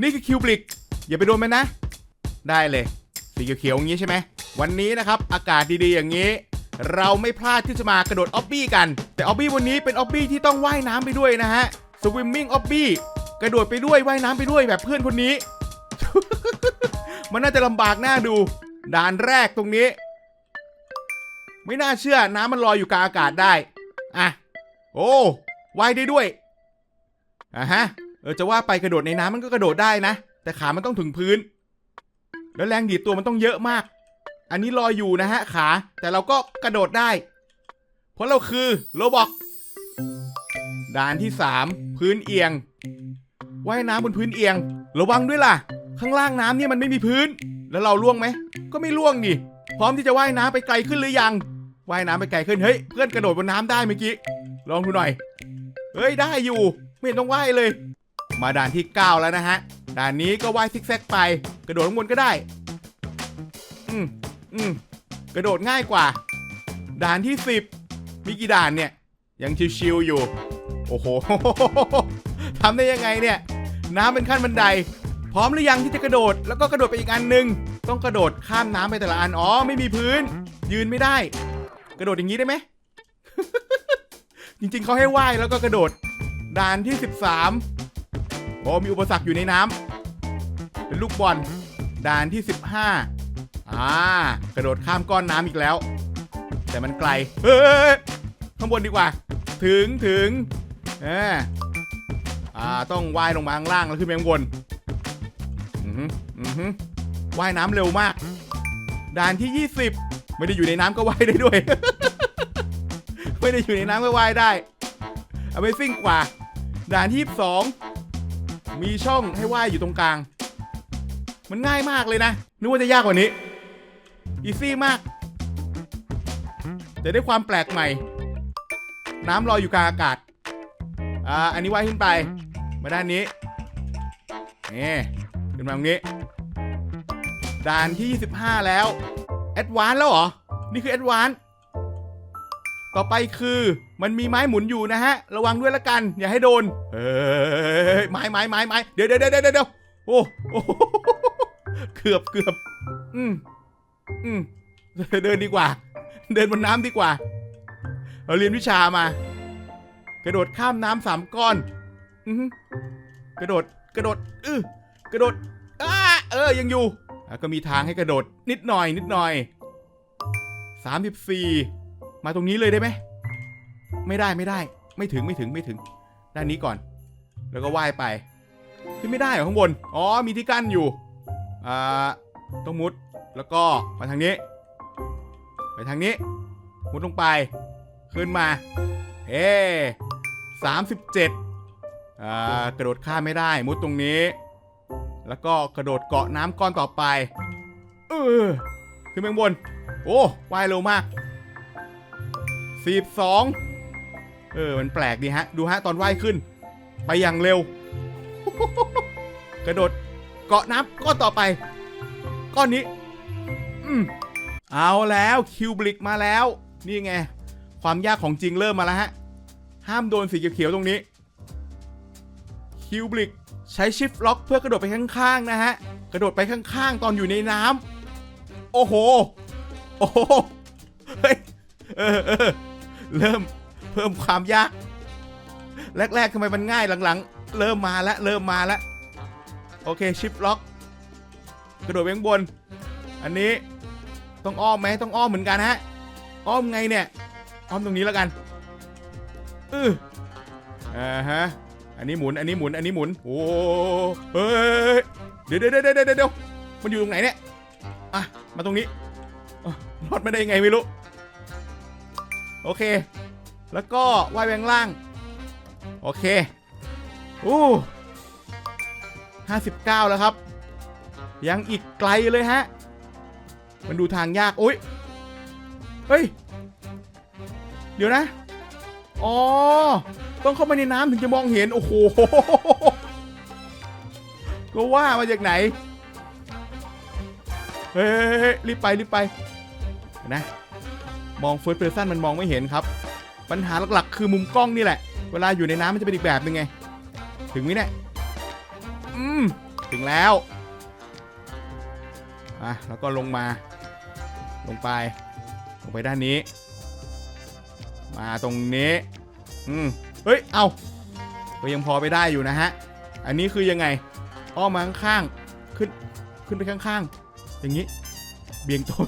นี่คือคิวบลิก อย่าไปโดนมันนะ ได้เลยสีเขียวๆอย่างนี้ใช่ไหม วันนี้นะครับ อากาศดีๆอย่างนี้ เราไม่พลาดที่จะมากระโดดออบบี้กัน แต่ออบบี้วันนี้เป็นออบบี้ที่ต้องว่ายน้ำไปด้วยนะฮะสวิมมิ่งออบบี้กระโดดไปด้วยว่ายน้ำไปด้วยแบบเพื่อนคนนี้ มันน่าจะลำบากหน้าดู ด่านแรกตรงนี้ ไม่น่าเชื่อน้ำมันลอยอยู่กลางอากาศได้ อะ โอ้ว่ายได้ด้วยอะฮะ เออจะว่าไปกระโดดในน้ำมันก็กระโดดได้นะ แต่ขามันต้องถึงพื้น แล้วแรงดีดตัวมันต้องเยอะมาก อันนี้ลอยอยู่นะฮะขา แต่เราก็กระโดดได้ เพราะเราคือโรบอกด่านที่ 3 พื้นเอียงว่ายน้ำบนพื้นเอียง ระวังด้วยล่ะ ข้างล่างน้ำเนี่ยมันไม่มีพื้น แล้วเราล่วงไหม ก็ไม่ล่วงดิพร้อมที่จะว่ายน้ำไปไกลขึ้นหรือยัง ว่ายน้ำไปไกลขึ้น เฮ้ย เพื่อนกระโดดบนน้ำได้เมื่อกี้ ลองดูหน่อย เฮ้ย ได้อยู่ ไม่ต้องว่ายเลย มาด่านที่ 9 แล้วนะฮะ ด่านนี้ก็ว่ายซิกแซกไป กระโดดข้างบนก็ได้ อืมอืมกระโดดง่ายกว่า ด่านที่ 10 มีกี่ด่านเนี่ย ยังชิวๆอยู่ โอ้โหทำได้ยังไงเนี่ย น้ำเป็นขั้นบันได พร้อมหรือยังที่จะกระโดด แล้วก็กระโดดไปอีกอันหนึ่งต้องกระโดดข้ามน้ำไปแต่ละอัน อ๋อ ไม่มีพื้น ยืนไม่ได้ กระโดดอย่างนี้ได้ไหม จริงๆเขาให้ว่ายแล้วก็กระโดด ด่านที่ 13 โอ้มีอุปสรรคอยู่ในน้ำเป็นลูกบอลด่านที่ 15 อ่ากระโดดข้ามก้อนน้ำอีกแล้ว แต่มันไกล เฮ้ยข้างบนดีกว่า ถึงถึงเอออ่าต้องว่ายลงมาข้างล่างแล้วขึ้นไปข้างบนอือหืออือหือว่ายน้ำเร็วมาก ด่านที่ 20 ไม่ได้อยู่ในน้ำก็ว่ายได้ด้วย ไม่ได้อยู่ในน้ำก็ว่ายได้ Amazing กว่า ด่านที่ 22 มีช่องให้ว่ายอยู่ตรงกลาง มันง่ายมากเลยนะ นึกว่าจะยากกว่านี้ อีซี่มาก แต่ได้ความแปลกใหม่ น้ำลอยอยู่กลางอากาศ อ่า อันนี้ว่ายขึ้นไป มาด้านนี้ นี่ขึ้นมาตรงนี้ ด่านที่ 25 แล้ว แอดวานแล้วเหรอ นี่คือแอดวานต่อไปคือ มันมีไม้หมุนอยู่นะฮะ ระวังด้วยละกัน อย่าให้โดนเฮ้ยไม้ไม้ไม้ไม้เดี๋ยวเดี๋ยวเดี๋ยวเดี๋ยวโอ้โอ้เกือบเกือบอืมอืมเดินดีกว่า เดินบนน้ำดีกว่า เราเรียนวิชามา กระโดดข้ามน้ำสามก้อนอืกระโดดกระโดดอื้อกระโดดอ้าเออยังอยู่ก็มีทางให้กระโดดนิดหน่อยนิดหน่อย34มาตรงนี้เลยได้ไหม ไม่ได้ไม่ได้ ไม่ถึงไม่ถึงไม่ถึง ด้านนี้ก่อน แล้วก็ว่ายไปขึ้นไม่ได้เหรอข้างบน อ๋อ มีที่กั้นอยู่ อ่า ต้องมุด แล้วก็มาทางนี้ ไปทางนี้ มุดลงไป ขึ้นมา เอ๊สามสิบเจ็ดอ่า กระโดดข้ามไม่ได้ มุดตรงนี้ แล้วก็กระโดดเกาะน้ำก้อนต่อไป เออ ขึ้นไปข้างบน โอ้ ว่ายเร็วมากสิบสอง เออ มันแปลกดีฮะ ดูฮะตอนว่ายขึ้น ไปอย่างเร็ว กระโดด เกาะน้ำก้อนต่อไป ก้อนนี้ อืมเอาแล้วคิวบลิกมาแล้ว นี่ไง ความยากของจริงเริ่มมาแล้วฮะ ห้ามโดนสีเขียวๆตรงนี้ คิวบลิกใช้ชิฟล็อกเพื่อกระโดดไปข้างๆนะฮะ กระโดดไปข้างๆ ตอนอยู่ในน้ำโอ้โห โอ้โห เฮ้ย เออเออเริ่ม เพิ่มความยาก แรกๆทำไมมันง่ายหลังๆ เริ่มมาแล้วเริ่มมาแล้วโอเคชิฟล็อก กระโดดไปข้างบน อันนี้ต้องอ้อมไหมต้องอ้อมเหมือนกันฮะอ้อมไงเนี่ยอ้อมตรงนี้แล้วกันอืออ่าฮะอันนี้หมุนอันนี้หมุนอันนี้หมุนโอ้เฮ้ยเดี๋ยวเดี๋ยวเดี๋ยวเดี๋ยวเดี๋ยวมันอยู่ตรงไหนเนี่ยอะมาตรงนี้รอดไม่ได้ยังไงไม่รู้โอเค แล้วก็ว่ายแบงล่าง โอเคอู้ห้าสิบเก้าแล้วครับ ยังอีกไกลเลยฮะ มันดูทางยากโอ้ยเฮ้ย เดี๋ยวนะ อ๋อ ต้องเข้ามาในน้ำถึงจะมองเห็น โอ้โห ก็ว่ามาจากไหน เฮ้ยรีบไป รีบไปนะ มองเฟิร์สเพรสซันมันมองไม่เห็นครับ ปัญหาหลักๆ คือมุมกล้องนี่แหละ เวลาอยู่ในน้ำมันจะเป็นอีกแบบนึงไง ถึงไหมเนี่ย อืม ถึงแล้วอะแล้วก็ลงมา ลงไป ลงไปด้านนี้ มาตรงนี้ อืม เฮ้ย เอาก็ยังพอไปได้อยู่นะฮะ อันนี้คือยังไง อ้อมมาข้างๆ ขึ้น ขึ้นไปข้างๆ อย่างนี้ เบี่ยงตัว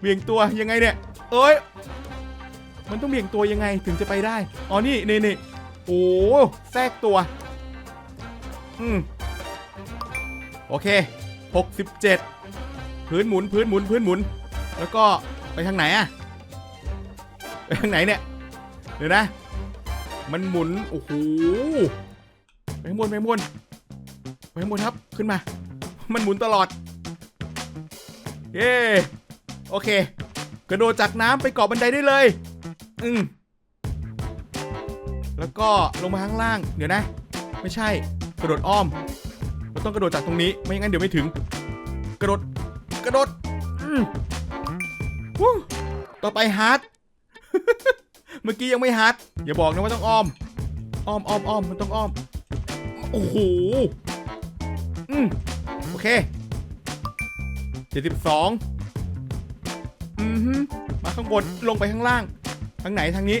เบี่ยงตัวยังไงเนี่ย เอ้ย มันต้องเบี่ยงตัวยังไงถึงจะไปได้ อ๋อ นี่นี่นี่โอ้แทรกตัว อืม โอเค 67 พื้นหมุน พื้นหมุน พื้นหมุน แล้วก็ไปทางไหนอะไปทางไหนเนี่ย เดี๋ยวนะ มันหมุน โอ้โห ไปข้างบนไปข้างบนไปข้างบนครับ ขึ้นมา มันหมุนตลอด เย้ โอเค กระโดดจากน้ำไปเกาะบันไดได้เลย อืมแล้วก็ลงมาข้างล่าง เดี๋ยวนะ ไม่ใช่ กระโดดอ้อมเราต้องกระโดดจากตรงนี้ ไม่งั้นเดี๋ยวไม่ถึง กระโดด กระโดด อืมวู้ต่อไปฮาร์ด เมื่อกี้ยังไม่ฮาร์ด อย่าบอกนะว่าต้องอ้อม อ้อมอ้อมอ้อมมันต้องอ้อม โอ้โห อืมโอเคเจ็ดสิบสองอือฮึมาข้างบน ลงไปข้างล่าง ทางไหนทางนี้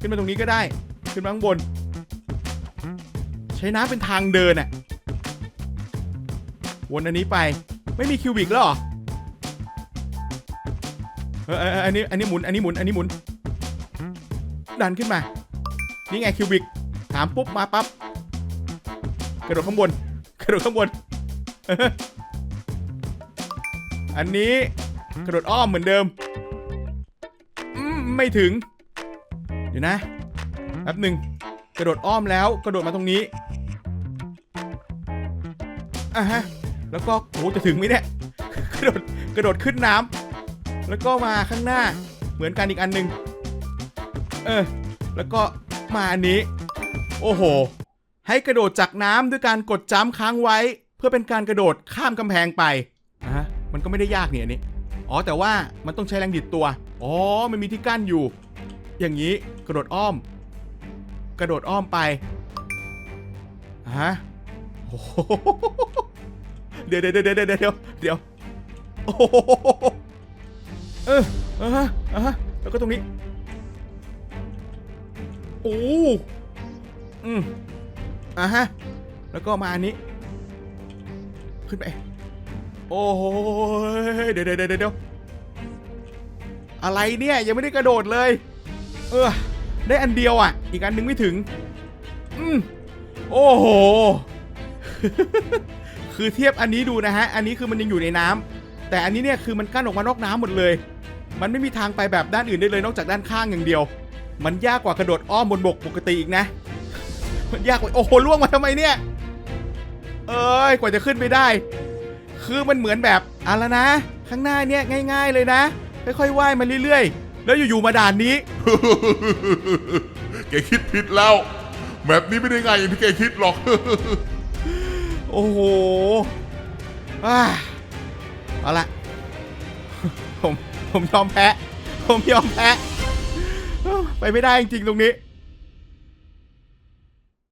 ขึ้นมาตรงนี้ก็ได้ ขึ้นมาข้างบน ใช้น้ำเป็นทางเดินอะวนอันนี้ไป ไม่มีคิวบิกแล้วหรอเออเอออันนี้อันนี้หมุนอันนี้หมุนอันนี้หมุน ดันขึ้นมา นี่ไงคิวบิก ถามปุ๊บมาปั๊บกระโดดข้างบนกระโดดข้างบน อันนี้กระโดดอ้อมเหมือนเดิม ไม่ถึง เดี๋ยวนะแป๊บหนึ่งกระโดดอ้อมแล้วกระโดดมาตรงนี้อะฮะแล้วก็โอ้จะถึงไหมเนี่ยกระโดดกระโดดขึ้นน้ำแล้วก็มาข้างหน้าเหมือนกันอีกอันหนึ่งเออแล้วก็มาอันนี้ โอ้โห ให้กระโดดจากน้ำด้วยการกดจ้ำค้างไว้ เพื่อเป็นการกระโดดข้ามกำแพงไปนะฮะมันก็ไม่ได้ยากเนี่ยนนี้ อ๋อแต่ว่ามันต้องใช้แรงดิดตัว อ๋อมันมีที่กั้นอยู่ อย่างนี้กระโดดอ้อม กระโดดอ้อมไปฮะโอ้โหเดี๋ยวเดี๋ยวเดี๋ยวเดี๋ยวเดี๋ยวเดี๋ยวโอ้โหเอออะฮะอะฮะแล้วก็ตรงนี้โอ้อืมอะฮะแล้วก็มาอันนี้ ขึ้นไป โอ้โหเดี๋ยวเดี๋ยวเดี๋ยวเดี๋ยวอะไรเนี่ยยังไม่ได้กระโดดเลย เออได้อันเดียวอะ อีกอันนึงไม่ถึง อืมโอ้โห คือเทียบอันนี้ดูนะฮะ อันนี้คือมันยังอยู่ในน้ำแต่อันนี้เนี่ยคือมันกั้นออกมานอกน้ำหมดเลย มันไม่มีทางไปแบบด้านอื่นได้เลยนอกจากด้านข้างอย่างเดียว มันยากกว่ากระโดดอ้อมบนบกปกติอีกนะ มันยากกว่าโอ้โหล่วงมาทำไมเนี่ย เอ้ยกว่าจะขึ้นไปได้ คือมันเหมือนแบบอะไรนะ ข้างหน้าเนี่ยง่าย ๆเลยนะ ค่อยๆว่ายมาเรื่อยๆ แล้วอยู่ๆมาด่านนี้ แกคิดผิดแล้วแบบนี้ไม่ได้ง่ายอย่างที่แกคิดหรอก โอ้โหอ่าเอาละผมผมยอมแพ้ ผมยอมแพ้ ไปไม่ได้จริงๆตรงนี้